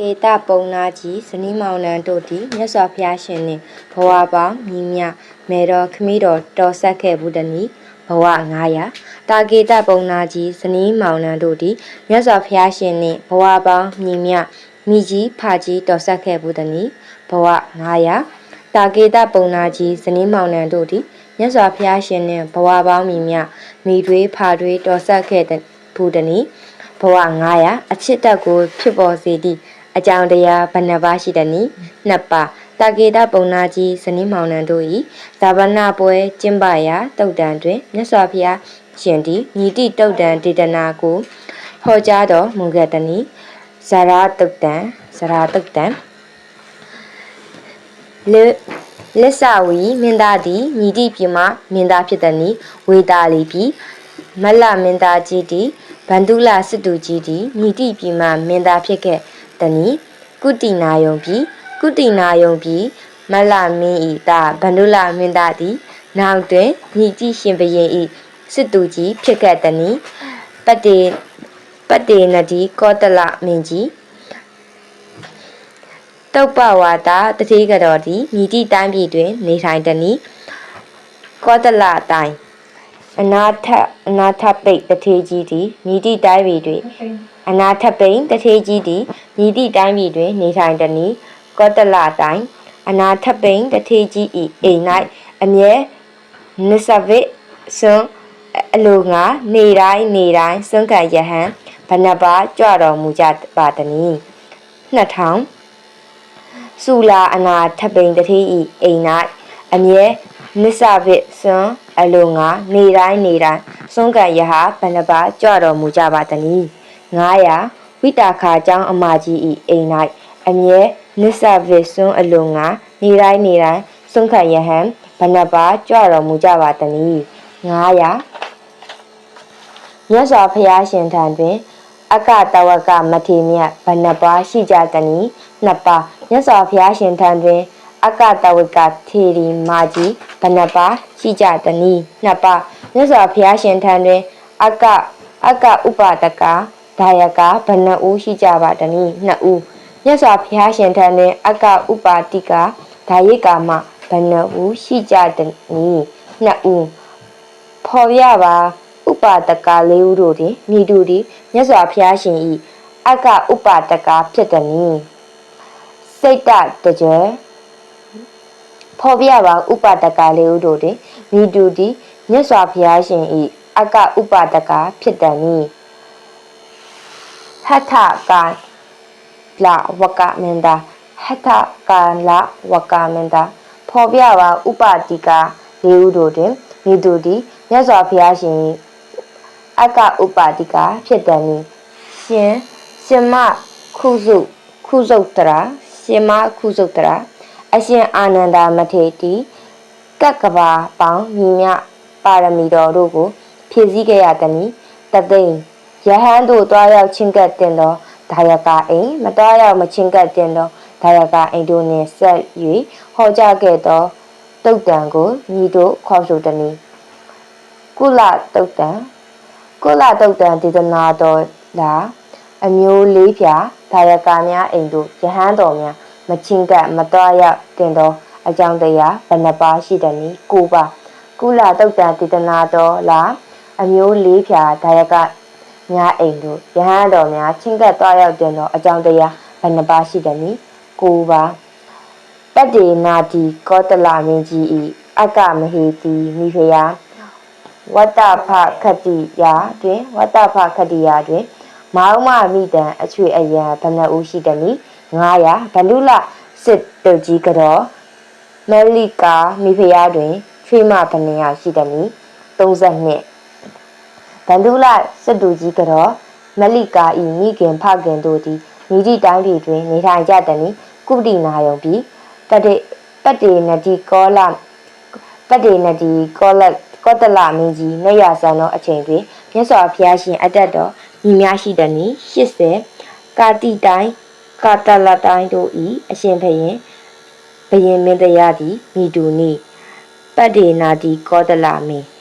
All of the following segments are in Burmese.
ကေတပုံနာကြီးဇနီးမောင်နှံတို့သည်မြတ်စွာဘုရားရှင်နှင့်ဘဝပေါင်းမြည်မြမေတော်ခမည်းတော်တော်ဆက်ခဲ့ဘူးတနည်းဘဝ900တာကေတပုံနာကြီးဇနီးမောင်နှံတို့သည်မြတ်စွာဘုရားရှင်နှင့်ဘဝပေါင်းမြည်မြမိကြီးဖာကြီးတော်ဆက်ခဲ့ဘူးတနည်းဘဝ900တာကေတပုံနာကြီးဇနီးမောင်နှံတို့သည်မြတ်စွာဘုရားရှင်နှင့်ဘဝပေါင်းမြည်မြမိတွေးဖာတွေတော်ဆက်ခဲ့ဘူးတနည်းဘဝ900အချစ်တက်ကိုဖြစ်ပေါ်စေသည့် အကြောင်းတရားဘဏ္ဍပါရှိသည်နိနှစ်ပါတာကေတပုံနာကြီးဇနီးမောင်နှံတို့၏ဇာဗနာပွဲကျင်းပရာတုတ်တန်တွင်မြတ်စွာဘုရားရှင်သည်ညီတိတုတ်တန်ဒေသနာကိုဟောကြားတော်မူခဲ့သည်နိဇာရာတုတ်တန်ဇာရာတုတ်တန်လေလက်ဆဝီမင်းသားသည်ညီတိပြမမင်းသားဖြစ်သည်နိဝေတာလီပြီမလမင်းသားကြီးသည်ဗန္ဓုလစစ်တူကြီးသည်ညီတိပြမမင်းသားဖြစ်ခဲ့ တနီကုတိနာယုံပြီကုတိနာယုံပြီမလမင်းဤတာဗန္ဓုလမင်းသားသည်နောက်တွင်ညီတိရှင်ဘရင်ဤစစ်တူကြီးဖြစ်ခဲ့တနီပတ္တေပတ္တေနဒီကောတလမင်းကြီးတုတ်ပဝါဒတတိကတော်သည်မြည်တိတိုင်းပြည်တွင် နေထိုင်တနီကောတလတိုင်းအနာထအနာထပိတ်တထေကြီးသည်မြည်တိတိုင်းပြည်တွင် အနာထပိန်တထေကြီးသည်မြည်သည့်တိုင်းပြည်တွင် နေထိုင်တနီကောတလတိုင်းအနာထပိန်တထေကြီးဤအိမ်၌အမြဲနစ္စဝိစွန်အလိုငါနေတိုင်းနေတိုင်းစွန့်ခံယဟန်ဘဏ္ဍပါကြွတော်မူကြပါတနီ2000စူလာအနာထပိန်တထေဤအိမ်၌အမြဲနစ္စဝိစွန်အလိုငါနေတိုင်းနေတိုင်းစွန့်ခံယဟဘဏ္ဍပါကြွတော်မူကြပါတနီ 900ဝိတာခာကျောင်းအမကြီးဤအိမ်၌အမြဲနစ္စဗေစွန်းအလုံငါနေတိုင်းနေတိုင်းစွန့်ခံယဟန်ဘဏ္ဍပါကြွတော်မူကြပါတနည်း900မြတ်စွာဘုရားရှင်ထံတွင် အကတဝကမထေမြတ်ဘဏ္ဍပါရှိကြတနည်းနှစ်ပါးမြတ်စွာဘုရားရှင်ထံတွင်အကတဝကထေရီမာကြီးဘဏ္ဍပါရှိကြတနည်းနှစ်ပါးမြတ်စွာဘုရားရှင်ထံတွင် အကအကဥပဒက ဒါယကဘဏ္ဍဦးရှိကြပါတနည်းနှစ်ဦးမြတ်စွာဘုရားရှင်ထံတွင်အကဥပါတိကဒါယိကာမဘဏ္ဍဦးရှိကြတနည်းနှစ်ဦးဖော်ရပါဥပါဒကလေးဦးတို့သည်မိတို့သည်မြတ်စွာဘုရားရှင်၏အကဥပါဒကဖြစ်တနည်းစိတ်တတကြဲဖော်ပြပါဥပါဒကလေးဦးတို့သည်မိတို့သည်မြတ်စွာဘုရားရှင်၏အကဥပါဒကဖြစ်တနည်း ဟထကာလာဝကမန္တာဟထကာလာဝကမန္တာဖော်ပြပါဥပတိကလေးဦးတို့တွင်မိတို့သည်မြတ်စွာဘုရားရှင်အကဥပတိကဖြစ်တယ်နီရှင်ရှင်မခုစုခုစုတ်တရာရှင်မခုစုတ်တရာအရှင်အာနန္ဒာမထေတီကက်ကဘာပေါင်းညီမြပါရမီတော်တို့ကို ဖြည့်ဆည်းခဲ့ရသည်တသိန်း ယဟန်တို့တွားရောက်ချင်းကပ်တင်သောဒါယကအိမ်မတွားရောက်မချင်းကပ်တင်သောဒါယကအိမ်တို့နှင့်ဆက်၍ဟောကြားခဲ့သောတုတ်တံကိုညီတို့ခေါ်ဆိုတနည်းကုလတုတ်တံကုလတုတ်တံဒေသနာတော်လာအမျိုးလေးဖြာဒါယကများအိမ်တို့ယဟန်တော်များမချင်းကပ်မတွားရောက်တင်သောအကြောင်းတရားဘယ်နှပါရှိတယ်နည်းကိုပါကုလတုတ်တံဒေသနာတော်လာအမျိုးလေးဖြာဒါယက များအိမ်တို့ယဟန်တော်များချင်းကပ်သွားရောက်တင်သောအကြောင်းတရားဘယ်နှပါရှိတယ်နည်းကိုပါတတ္တေနာတိကောတလမင်းကြီးဤအကမဟေတိမိဖုရားဝတ္တဖခတိယာတွင်ဝတ္တဖခတိယာတွင်မောင်မမိတံအချွေအယံဘဏ္ဍဦးရှိတယ်နိ900ဘလူလစစ်တုတ်ကြီးကတော့မလီကာမိဖုရားတွင်ချွေမဘဏ္ဍရာရှိတယ်နိ32 ဗန္ဓုလစစ်တူကြီးကတော့မလိကာဤမိခင်ဖခင်တို့သည်မိတိတိုင်းပြည်တွင်နေထိုင်ကြသည်နိကုပတိနာယုံပြီးတတေပတ္တေနတိကောလပတ္တေနတိကောလကောတလမင်းကြီးနေရဆန်သောအချိန်တွင်မြတ်စွာဘုရားရှင်အတက်တော်ညီများရှိသည်နိ80ကာတိတိုင်းကာတလတိုင်းတို့ဤအရှင်ဘရင်ဘရင်မင်းတရားသည်မိတူနိပတ္တေနာတိကောတလမင်း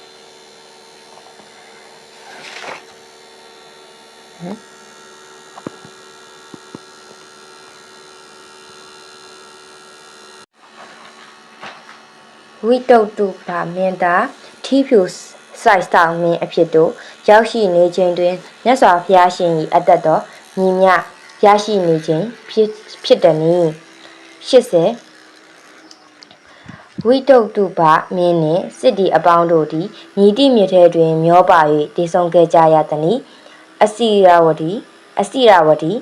ဝိတုတ်တုပါမင်းသားထီဖြူစိုက်ဆောင်မင်းအဖြစ်တို့ရောက်ရှိနေခြင်းတွင်မြတ်စွာဘုရားရှင်၏အသက်တော်ညီမြရရှိနေခြင်းဖြစ်ဖြစ်တယ်နီ80ဝိတုတ်တုပမင်းနှင့်စစ်တီအပေါင်းတို့သည်မြည်တိမြစ်ထဲတွင် မျောပါ၍တည်ဆုံခဲ့ကြရသည်။အစီရဝတီအစီရဝတီ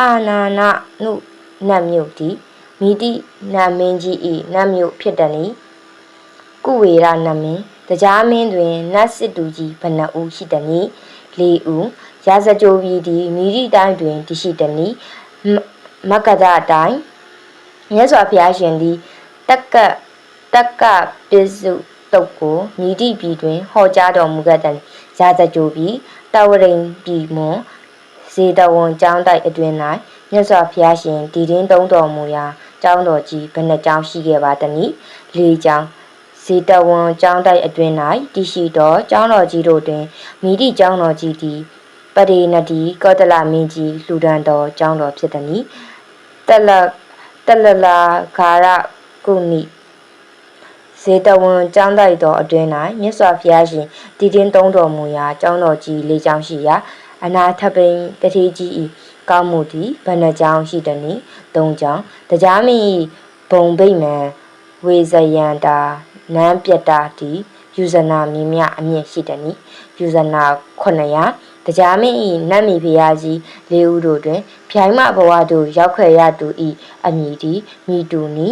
အာနာနနုနတ်မြို့သည် မိတိနတ်မင်းကြီး၏နတ်မြို့ဖြစ်တယ်နီကုဝေရနတ်မင်းတရားမင်းတွင်နတ်စစ်တူကြီးဘဏ္ဍဦးရှိသည်နီလေးဦးရာဇကြိုပြည်သည်မိတိတိုင်းတွင်တရှိသည်နီမကဒတိုင်းမြတ်စွာဘုရားရှင်သည်တက်ကတက်ကပိစုတုတ်ကိုမြည်တိပြည်တွင်ဟောကြားတော်မူခဲ့တဲ့ရာဇကြိုပြည်တဝရိန်ပြည်မွန်ဇေတဝန်ကျောင်းတိုက်အတွင်၌မြတ်စွာဘုရားရှင်တည်တင်းသုံးတော်မူရာ ကျောင်းတော်ကြီးဘယ်နှကျောင်းရှိခဲ့ပါသနည်းလေးကျောင်းဇေတဝန်ကျောင်းတိုက်အတွင်၌တည်ရှိသောကျောင်းတော်ကြီးတို့တွင်မိတိကျောင်းတော်ကြီးသည်ပရိနတိကောတလမင်းကြီးလှူဒန်းသောကျောင်းတော်ဖြစ်သည်။တလတလလာခါရကုဏိဇေတဝန်ကျောင်းတိုက်တော်အတွင်၌မြတ်စွာဘုရားရှင်တည်တင်းသုံးတော်မူရာကျောင်းတော်ကြီးလေးကျောင်းရှိရာအနာထပိန်တတိကြီး ဤကောင်းမှုသည်ဘဏ္ဍကြောင်းရှိသည်နိသုံးကြောင်းတရားမင်းဤဘုံဗိမံဝေဇယန္တာနန်းပြတ္တာတီယူဇနာမြမြအမြင့်ရှိသည်နိယူဇနာ900တရားမင်းဤနတ်မီဖရာကြီးလေးဦးတို့တွင်ဖြိုင်းမဘဝတို့ရောက်ခွေရသူဤအမည်သည်မိတူနီ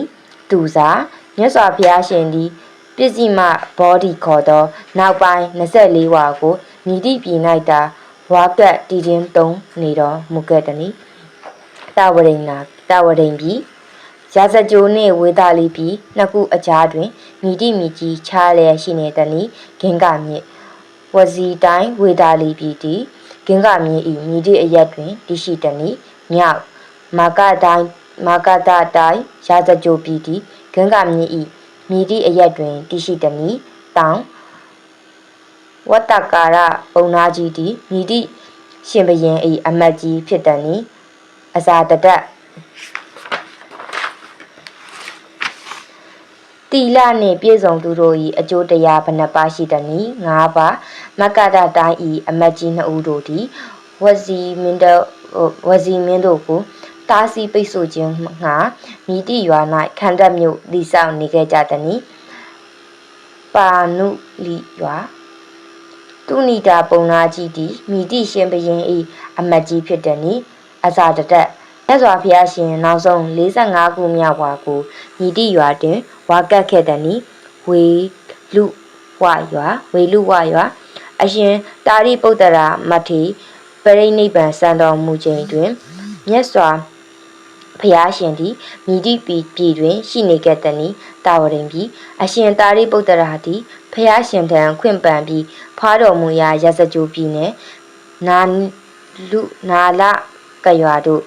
သူစာမြတ်စွာဘုရားရှင်သည်ပစ္စည်းမဘောဒီခေါ်သော နောက်ပိုင်း24ဝါကိုမြည်တိပြည်၌တာ ဝါကတ်တည်ခြင်းသုံးနေတော်မူခဲ့သည်။တာဝရိန်နာတာဝရိန်ပြည်ရာဇကြိုနှင့်ဝေသာလီပြည်နှစ်ခုအကြားတွင်မိတိမိကြီးခြားလျက်ရှိနေသည်။ဂင်္ဂမြစ်ဝစီတိုင်းဝေသာလီပြည်တည်ဂင်္ဂမြစ်၏မိတိအရက်တွင်တည်ရှိသည်။မြောက်မာကတိုင်းမာကတတိုင်းရာဇကြိုပြည်တည်ဂင်္ဂမြစ်၏မိတိအရက်တွင်တည်ရှိသည်။တောင် ဝတ္တကာရပုံနာကြီးသည်မိတိရှင်ဘရင်၏အမတ်ကြီးဖြစ်တန်နီအစာတဒတ်တီလနှင့်ပြည့်စုံသူတို့၏အကျိုးတရားဘဏ္ဍပါရှိသည်နီ၅ပါးမက္ကဒတိုင်း၏အမတ်ကြီးနှစ်ဦးတို့သည်ဝစီမင်းတို့ဝစီမင်းတို့ကိုတားဆီးပိတ်ဆို့ခြင်းငှာမိတိရွာ၌ခန္ဓာမြို့တည်ဆောက်နေခဲ့ကြသည်ပါနုလီရွာ သူဏီတာပုံနာကြီးသည်မိတိရှင်ဘရင်၏အမတ်ကြီးဖြစ်တဲ့နိအစာတတက်မြတ်စွာဘုရားရှင်နောက်ဆုံး45ခုမြောက်ဝါကိုမိတိရွာတွင်ဝါကတ်ခဲ့တဲ့နိဝေလူဝရွာဝေလူဝရွာအရှင်တာရိပုတ္တရာမထေပရိနိဗ္ဗာန်စံတော်မူခြင်းတွင်မြတ်စွာဖျားရှင်သည်မိတိပြည်ပြည်တွင်ရှိနေခဲ့သည်။တာဝရင်ပြည်အရှင်တာရိပုတ္တရာသည် ဖျားရှင်ထံခွင့်ပန်ပြီးဖွားတော်မူရာရစကြိုပြည်နယ်နာလူနာလကရွာတို့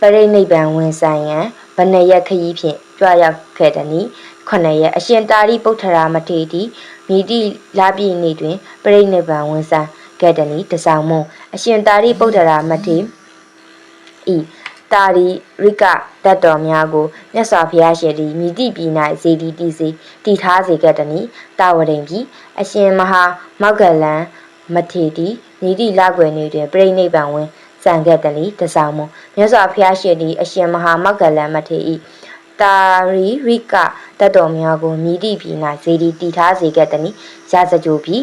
ပရိနိဗ္ဗာန်ဝင်ဆိုင်ရန်ဗနရက်ခရီးဖြင့်ကြွရောက်ခဲ့သည်။ခုနှစ်ရက်အရှင်တာရိပုတ္တရာမထေရသည်မိတိလာပြည်နေတွင်ပရိနိဗ္ဗာန်ဝင်ဆိုင်ခဲ့သည်တဆောင်မွန်အရှင်တာရိပုတ္တရာမထေရဤ တာရီရိကတတ်တော်များကိုမြတ်စွာဘုရားရှင်သည်မိတိပြည်၌ဇေဒီတိစေတည်ထားစေခဲ့သည်။တာဝရိန်ပြည်အရှင်မဟာမောက္ကလန်မထေတီမိတိလကွယ်နေတွင်ပြိဋိဘံဝင်စံခဲ့သည်တဆောင်မမြတ်စွာဘုရားရှင်သည်အရှင်မဟာမောက္ကလန်မထေဤတာရီရိကတတ်တော်များကိုမိတိပြည်၌ဇေဒီတည်ထားစေခဲ့သည်။ရာဇကြိုပြည်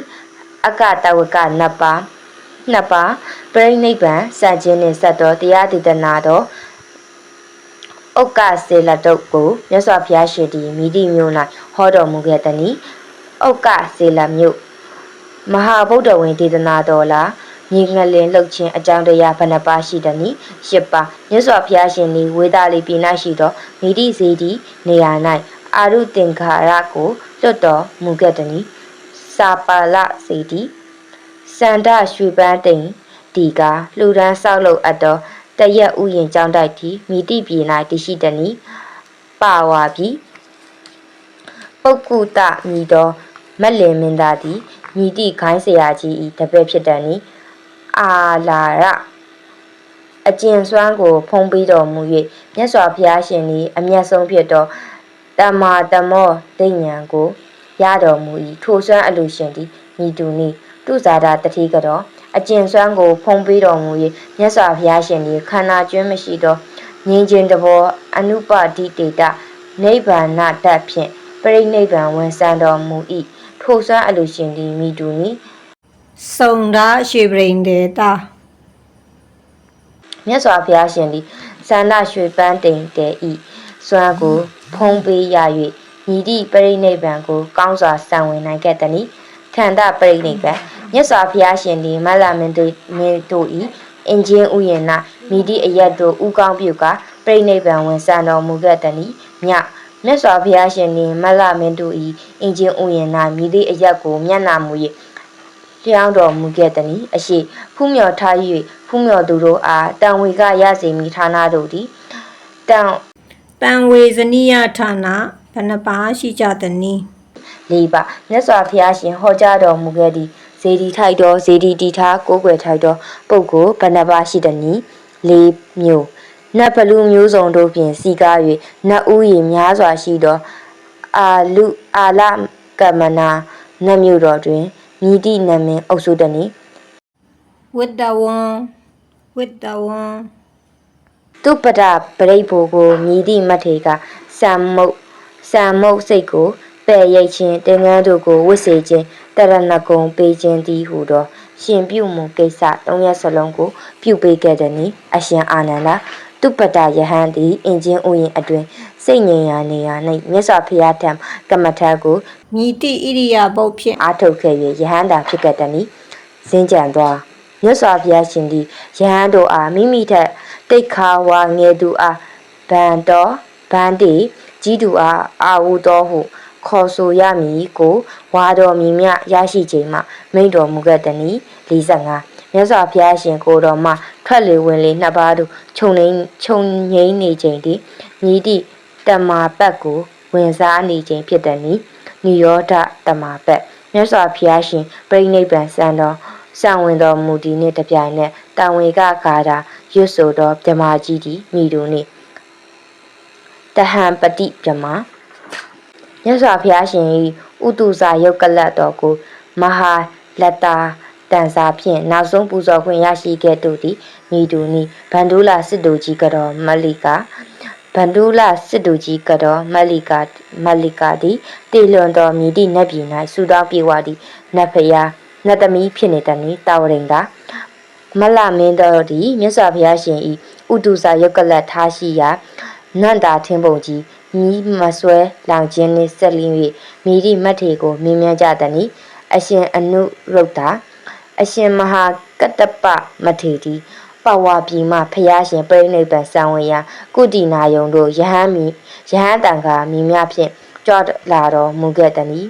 အကတဝကနတ်ပါ နှစ်ပါးပြိဋိဘံစံခြင်းနှင့်ဆက်တော်တရားတည်တနာတော်ဥက္ကစေလတုတ်ကိုမြတ်စွာဘုရားရှင်သည်မိတိမြို့၌ဟောတော်မူခဲ့သည်။ဥက္ကစေလမြို့မဟာဗုဒ္ဓဝင်ဒေသနာတော်လားမြေငလင်လှုပ်ခြင်းအကြောင်းတရားဘဏ္ဍပါရှိသည်နိရှစ်ပါမြတ်စွာဘုရားရှင်သည်ဝေဒာလီပြည်၌ရှိသောမိတိစေတီနေရာ၌အာရုတင်္ခါရကိုလွတ်တော်မူခဲ့သည်စာပါလစေတီ စန္ဒရွှေပန်းတိန်ဒီကလှူဒန်းဆောက်လုပ်အပ်သောတရက်ဥယင်ကြောင်းတိုက်တီမိတိပြေ၌တရှိတနီပါဝါပြီပုဂ္ဂုတမိသောမလင်မင်းသားသည်မိတိခိုင်းဆရာကြီးဤတပည့်ဖြစ်တနီအာလာရအကျဉ်စွမ်းကိုဖုံးပေးတော်မူ၍မြတ်စွာဘုရားရှင်သည်အမျက်ဆုံးဖြစ်သောတမ္မာတမောဒိဉ္ဉံကိုရတော်မူ၏ထိုစွမ်းအလူရှင်သည်မိတူနှင့် သူဇာတာတတိကတော့အကျင့်စွမ်းကိုဖုံးပေးတော်မူ၍မြတ်စွာဘုရားရှင်သည်ခန္ဓာကျွင်းမရှိသောငြိမ်းခြင်းတဘောအနုပတိတေတနိဗ္ဗာန်တတ်ဖြင့်ပြိဋိနိဗ္ဗာန်ဝင်ဆံတော်မူ၏ထိုစွမ်းအလူရှင်သည်မိတူနီစုံတာရွှေပရိန်ဒေတာမြတ်စွာဘုရားရှင်သည်သန္တာရွှေပန်းတိမ်တဲဤစွမ်းကိုဖုံးပေးရ၍ညီတိပရိနိဗ္ဗာန်ကိုကောင်းစွာဆံဝင်နိုင်ခဲ့သည်။ခန္ဓာပရိနိဗ္ဗာန် မြတ်စွာဘုရားရှင်သည်မလမင်းတို့မင်းတို့ဤအင်ဂျင်ဥယျာဏမိတိအယတ်တို့ဥကောင်းပြုကပရိနိဗ္ဗာန်ဝင်ဆံတော်မူခဲ့သည်။ညမြတ်စွာဘုရားရှင်သည်မလမင်းတို့ဤအင်ဂျင်ဥယျာဏမိတိအယတ်ကိုမျက်နာမူ၍လျောင်းတော်မူခဲ့သည်။အရှိဖူးမြော်ထား၍ဖူးမြော်သူတို့အားတန်ဝေကရစေမိဌာနတို့သည်တန်တန်ဝေဇနိယဌာနဘဏ္ဍပါရှိကြသည်နီလေးပါမြတ်စွာဘုရားရှင်ဟောကြားတော်မူခဲ့သည့် ဇေဒီထိုက်တော်ဇေဒီတီထားကိုးကွယ်ထိုက်တော်ပုဂ္ဂိုလ်ဘဏ္ဍပါရှိသည်နီလေးမျိုးနတ်ဘလူမျိုးစုံတို့ဖြင့်စီကား၍နတ်ဥယျာဉ်များစွာရှိသောအာလူအာလကမနာနတ်မျိုးတော်တွင်မြည်တိနမင်အုပ်စုတည်းနီဝိတ္တဝံဝိတ္တဝံသူပဒပရိတ်ဘူကိုမြည်သည့်မထေကစံမုတ်စံမုတ်စိတ်ကို ပယ်ရိတ်ခြင်းတင်ငန်းတို့ကိုဝစ်စေခြင်းတရဏဂုံပေးခြင်းသည်ဟုသောရှင်ပြုမှုကိစ္စသုံးရက်စလုံးကို ပြုပေးခဲ့တဲ့နီအရှင်အာနန္ဒသူပဒယဟန်သည်အင်ဂျင်ဥယျာဉ်အတွင်စိတ်ငြိမ်ရာနေရာ၌မြတ်စွာဘုရားထံကမ္မထကိုမြည်တိဣရိယာပုတ်ဖြင့်အားထုတ်ခဲ့၍ယဟန်တာဖြစ်ခဲ့တဲ့နီစင်ကြံသွားမြတ်စွာဘုရားရှင်သည်ယဟန်တို့အားမိမိထက်တိတ်ခါဝါငယ်သူအားဗန်တော်ဗန်တီကြီးသူအားအာဝူတော်ဟု ခေါ်ဆိုရမည်ကိုဝါတော်မီမြရရှိချိန်မှမိန့်တော်မူခဲ့တဲ့နီ45မြတ်စွာဘုရားရှင်ကိုယ်တော်မှထွက်လေဝင်လေနှစ်ပါးတို့ခြုံနေခြုံငိမ့်နေချိန်တည်းမြည်သည့်တမာပတ်ကိုဝင်စားနေချိန်ဖြစ်တဲ့နီနိရောဓတမာပတ်မြတ်စွာဘုရားရှင်ပြိဋိနိဗ္ဗာန်စံတော်စံဝင်တော်မူသည်နှင့်တပြိုင်နက်တံဝေကဂါထာရွတ်ဆိုသောဗြဟ္မာကြီးသည်မိတို့နှင့်တဟံပတိဗြဟ္မာ မြတ်စွာဘုရားရှင်၏ဥတုဇာယုတ်ကလတ်တော်ကိုမဟာလတ္တာတန်စာဖြင့်နောက်ဆုံးပူဇော်ခွင့်ရရှိခဲ့သူသည်မိတို့နှင့်ဗန္ဒူလာစစ်တူကြီးကတော်မလိကာဗန္ဒူလာစစ်တူကြီးကတော်မလိကာမလိကာသည်တေလွန်တော်မြည်သည့်နတ်ပြည်၌ဆူတောင်းပြေဝသည်နတ်ဖျားနတ်သမီးဖြစ်နေသည်နီတာဝရင်သာမလမင်းတော်သည်မြတ်စွာဘုရားရှင်၏ဥတုစာယုတ်ကလတ်ထားရှိရာနန္တာထင်းပုံကြီး မြီးမဆွဲလောင်ခြင်းနှင့်ဆက်လင်း၍မိသည့်မတ်ထေကိုမြင်မြန်းကြသည်နီအရှင်အနုရုဒ္ဓအရှင်မဟာကတ္တပမထေတီပဝါပြီမှဖျားရှင်ပြိဋိဘံစံဝင်ရာကုတိနာယုံတို့ယဟန်မီယဟန်တန်ခါမိမြဖြင့်ကြွလာတော်မူခဲ့သည်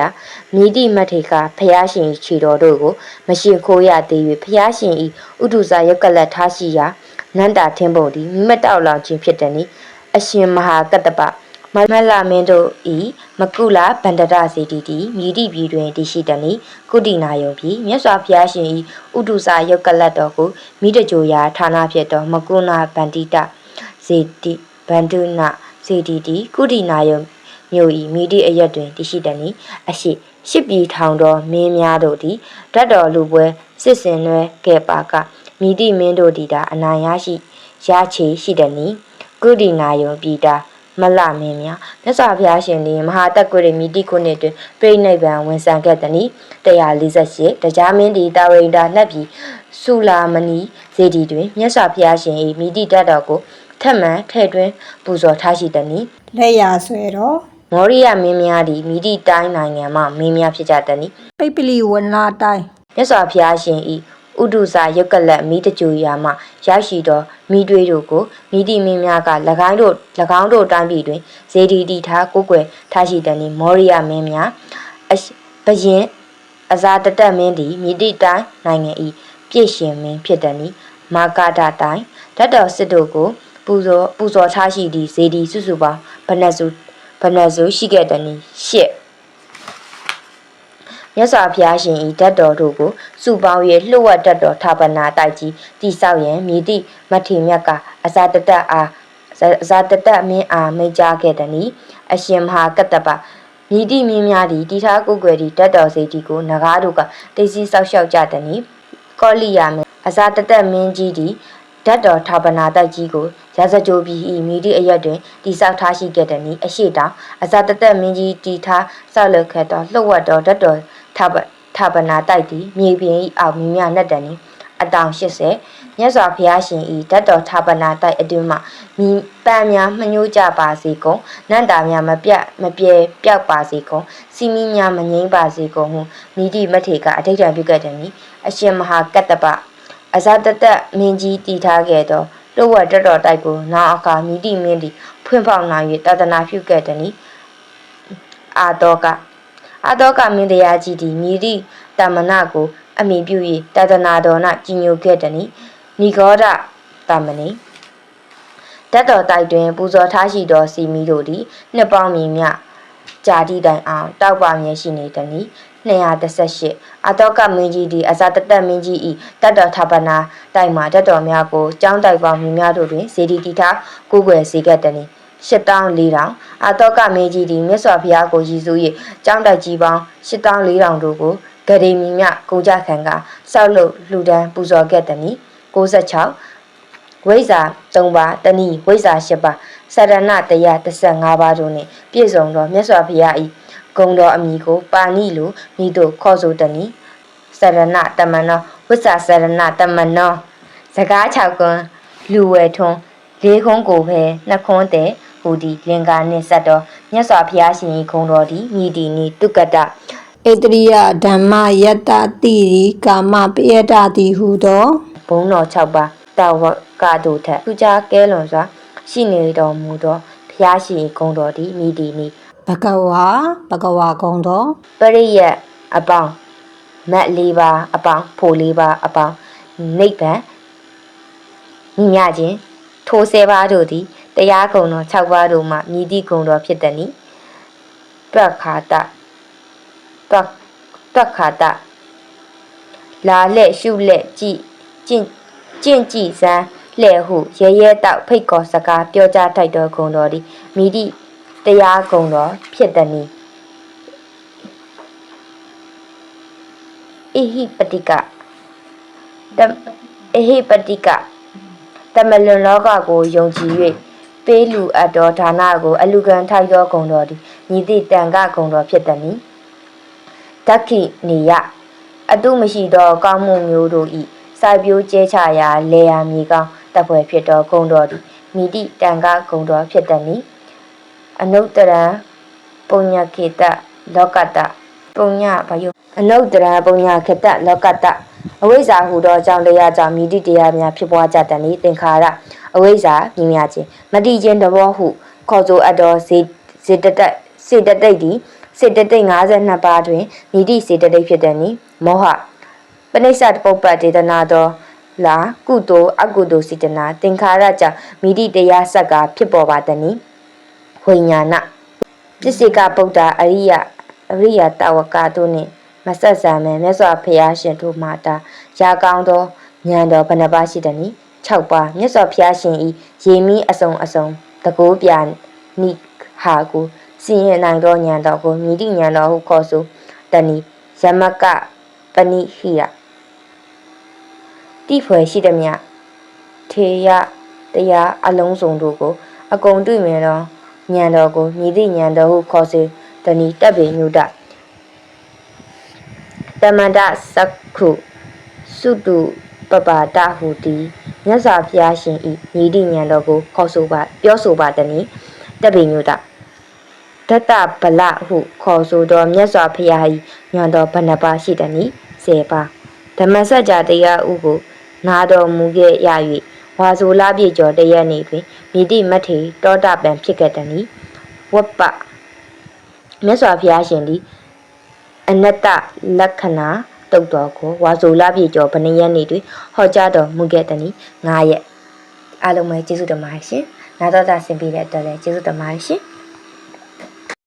900မိတိမထေကဖျားရှင်ခြေတော်တို့ကိုမရှိခိုးရသေး၍ဖျားရှင်ဤဥဒုဇာယုတ်ကလတ်ထားရှိရာနန္တာထင်းပုံသည်မိမတောက်လောင်ခြင်းဖြစ်သည်နီ အရှင်မဟာကတ္တပမမလာမင်းတို့ဤမကုလာဗန္ဒရစေတီတီမြည်တိပြည်တွင်တည်ရှိသည်နီကုတိနာယုံပြည်မြတ်စွာဘုရားရှင်ဤဥဒုဇာယုတ်ကလတ်တော်ကိုမိတကြိုရာဌာနဖြစ်သောမကုနာဗန္တိတစေတိဗန္ဒုနာစေတီတီကုတိနာယုံမြို့ဤမိတိအရက်တွင်တည်ရှိသည်နီအရှိရှစ်ပြည်ထောင်တော်မင်းများတို့သည်ဓာတ်တော်လူပွဲစစ်စင်နွဲကဲပါကမိတိမင်းတို့သည်ဒါအနိုင်ရရှိရချေရှိသည်နီ ကုတိနာယုံပြည်တာမလမင်းများမြတ်စွာဘုရားရှင်သည်မဟာတက်ကွေမိတိခုနှစ်တွင်ပြိဋိနိဗ္ဗာန်ဝင်ဆံခဲ့သည်နီ148တရားမင်းသည်တာဝရိန္ဒာနှက်ပြီးစုလာမဏီဇေဒီတွင်မြတ်စွာဘုရားရှင်၏မိတိတတ်တော်ကိုထက်မှန်ထဲ့တွင်ပူဇော်ထားရှိသည်နီလက်ရဆွဲတော့မောရိယမင်းများသည်မိတိတိုင်းနိုင်ငံမှမင်းများဖြစ်ကြသည်နီပိပလီဝနာတိုင်းမြတ်စွာဘုရားရှင်ဤ ဥဒုဇာယုတ်ကလတ်မိတကြူရာမှရရှိသောမိတွေးတို့ကိုမိတိမင်းများက၎င်းတို့၎င်းတို့တိုင်းပြည်တွင်ဇေဒီတီထားကိုးကွယ်ထားရှိတဲ့နီမောရိယမင်းများအရှဘရင်အဇာတတက်မင်းသည်မိတိတိုင်းနိုင်ငံဤပြည့်ရှင်မင်းဖြစ်တဲ့နီမာကာဒတိုင်းဓာတ်တော်စစ်တို့ကိုပူဇော်ပူဇော်ထားရှိသည့်ဇေဒီစုစုပေါင်းဘဏ္ဍစုဘဏ္ဍစုရှိခဲ့တဲ့နီရှစ် မြတ်စွာဘုရားရှင်ဤဓာတ်တော်တို့ကိုစုပေါင်း၍လှုပ်ဝက်ဓာတ်တော်ဌာပနာတိုက်ကြီးတိဆောက်ရန်မြည်သည့်မထေမြတ်ကအဇာတတအားဇာတတမင်းအားမိန့်ကြားခဲ့သည်။အရှင်မဟာကတ္တပမြည်တိမင်းများသည်တိထားကိုယ်ွယ်သည့်တတ်တော်စေတီကိုနဂါးတို့ကတိတ်စီဆောက်ရှောက်ကြသည်။ကောလိယမင်းအဇာတတမင်းကြီးသည်ဓာတ်တော်ဌာပနာတိုက်ကြီးကိုရာဇကြိုပြည်ဤမိဒီအရက်တွင်တိဆောက်ထားရှိခဲ့သည်။အရှိတောင်အဇာတတမင်းကြီးတီထားဆောက်လုပ်ခဲ့သောလှုပ်ဝက်တော်ဓာတ်တော် ဌာပဌာပနာတိုက်သည်မြေပြင်ဤအောက်မြမြနဲ့တန်သည်အတောင်80မြတ်စွာဘုရားရှင်ဤဓာတ်တော်ဌာပနာတိုက်အတွင်းမှမိပန်းများမညှိုးကြပါစေကုန်နန္တာများမပြတ်မပြဲပြောက်ပါစေကုန်စီမီများမငိမ့်ပါစေကုန်ဟုမိတိမထေကအထိတ်တံပြုခဲ့သည်အရှင်မဟာကတ္တပအဇာတတမင်းကြီးတည်ထားခဲ့သောလှုပ်ဝက်တတော်တိုက်ကိုနောင်အခါမိတိမင်းသည်ဖွင့်ဖောက်နိုင်၍တဒနာပြုခဲ့သည်အာတော့က အတောကမင်းတရားကြီးသည်မြည်သည့်တမနာကို အမိပြု၍တဒနာတော်၌ကြီးညိုခဲ့သည်။နိဂောဒတမဏိတတ်တော်တိုက်တွင်ပူဇော်ထားရှိသောစီမီတို့သည်နှစ်ပေါင်းမြင်မြဂျာတိတိုင်အောင်တောက်ပါမြဲရှိနေသည်။218အတောကမင်းကြီးသည်အဇာတတမင်းကြီး၏တတ်တော်ထပနာတိုက်မှာတတ်တော်များကိုကျောင်းတိုက်ပေါင်းမြင်များတို့တွင်ဇေဒီတီထားကိုးကွယ်စေခဲ့သည်။ 8400အာတောကမေကြီးသည်မြတ်စွာဘုရားကိုရည်စူး၍ကျောင်းတိုက်ကြီးပေါင်း8400တို့ကိုဂရေမီမြကိုကြခံကစောက်လုပ်လှူဒန်းပူဇော်ခဲ့သည်96ဝိဇ္ဇာ3ပါးတဏိဝိဇ္ဇာ10ပါးစရဏတရား15ပါးတို့နှင့်ပြည့်စုံသောမြတ်စွာဘုရား၏ဂုံတော်အမိကိုပါဏိလိုမိတို့ခေါ်ဆိုတည်းစရဏတမနောဝိဇ္ဇာစရဏတမနောစကား6ကွန်းလူဝဲထွန်းလေးခွန်းကိုပဲနှစ်ခွန်းတဲ့ ဟူဒီလင်္ကာနှင့်ဆက်တော်မြတ်စွာဘုရားရှင်၏ဂုံတော်သည်မြည်တီနီတုကတဣတရိယဓမ္မယတ္တတိရိကာမပိယတတိဟုသောဘုံတော်6ပါးတာဝကတို့ထက်သူကြကဲလွန်စွာရှိနေတော်မူသောဘုရားရှင်ဂုံတော်သည်မိဒီနီဘဂဝါဘဂဝါကုံတော်ပရိယတ်အပေါင်းမတ်လေးပါးအပေါင်းဖိုလေးပါးအပေါင်းနိဗ္ဗာန်မြင်ရခြင်းထိုဆယ်ပါးတို့သည် တရားဂုံတော်6ပါးတို့မှမြည်သည့်ဂုံတော်ဖြစ်သည်။ပက္ခာတပက္ပက္ခာတလာလက်ရှုလက်ကြည်ကျင့်ကျင့်ကြည်စမ်းလှဲ့ဟုရဲရဲတောက်ဖိတ်ကောစကားပြောကြားထိုက်တော်ဂုံတော်သည်မိသည့်တရားဂုံတော်ဖြစ်သည်။ဣဟိပတိကတမဣဟိပတိကတမလွန်လောကကိုယုံကြည်၍ ပေးလူအပ်တော်ဒါနကို အလူခံထိုက်သောဂုံတော်သည်ညီသည့်တန်ခဂုံတော်ဖြစ်သည်။ဓက္ခိနေယအတုမရှိသောကောင်းမှုမျိုးတို့ဤစာပြိုးကျဲချရာလေယာမြေကောင်းတပ်ဖွဲ့ဖြစ်သောဂုံတော်သည်မိတိတန်ခဂုံတော်ဖြစ်သည်။အနုတ္တရံပုညခေတလောကတပုညဘာယုအနုတ္တရံပုညခေတလောကတအဝိဇ္ဇာဟူသောအကြောင်းတရားကြောင့်မိတိတရားများဖြစ်ပွားကြသည်သင်္ခါရအဝိဇ္ဇာမြင်များခြင်းမတိခြင်းတဘောဟု ခေါ်ဆိုအပ်သောစေစေတတစေတတိတ်သည်စေတသိက်52ပါးတွင်မိတိစေတသိက်ဖြစ်သည်နိမောဟပဏိစ္စတပုပ္ပဒေသနာတော်လာကုသိုလ်အကုသိုလ်စေတနာသင်္ခါရကြောင့်မိတိတရားဆက်ကဖြစ်ပေါ်ပါသည်နိဝိညာဏပစ္စေကဗုဒ္ဓအရိယအရိယတဝကတို့နှင့်မဆက်ဆံမယ်မြတ်စွာဘုရားရှင်တို့မှာတာရာကောင်းသောဉာဏ်တော်ဘယ်နှပါးရှိသည်နိ 6ပါးမြတ်စွာဘုရားရှင်ဤရေမီအစုံအစုံတကိုးပြနိဟာကိုစီရင်နိုင်သောဉာဏ်တော်ကိုမြည်သည့်ဉာဏ်တော်ဟုခေါ်ဆိုတဏီယမကပဏိဟိယတိဖွယ်ရှိသည်မြထေယတရားအလုံးစုံတို့ကို အကုန်တွေ့မြင်သောဉာဏ်တော်ကိုမြည်သည့်ဉာဏ်တော်ဟုခေါ်ဆိုတဏီတပ်ပေညုတတမန္တသက္ခုစုတု ပပါဒဟုတီမြတ်စွာဘုရားရှင်ဤမြည်သည့်ဉာဏ်တော်ကိုခေါ်ဆိုပါပြောဆိုပါတဏီတပ်ပေညုတဒတ္တဗလဟုခေါ်ဆိုသောမြတ်စွာဘုရား၏ဉာဏ်တော်ဘဏ္ဍပါရှိသည်နိ10ပါးဓမ္မစကြာတရားဥကိုနာတော်မူခဲ့ရ၍ဝါဆိုလာပြည့်ကျော်တရက်နေတွင်မိတိမထေတောတပံဖြစ်ခဲ့သည်နိဝပ္ပမြတ်စွာဘုရားရှင်သည်အနတ္တလက္ခဏာ တုတ်တော်ကိုဝါဆိုလာပြည့်ကျော်ဗနရက်နေတွင်ဟောကြားတော်မူခဲ့သည်နိ9ရက်အားလုံးပဲကျေးဇူးတင်ပါတယ်ရှင်နာတော်တာဆင်ပြတဲ့အတွက်လည်းကျေးဇူးတင်ပါတယ်ရှင်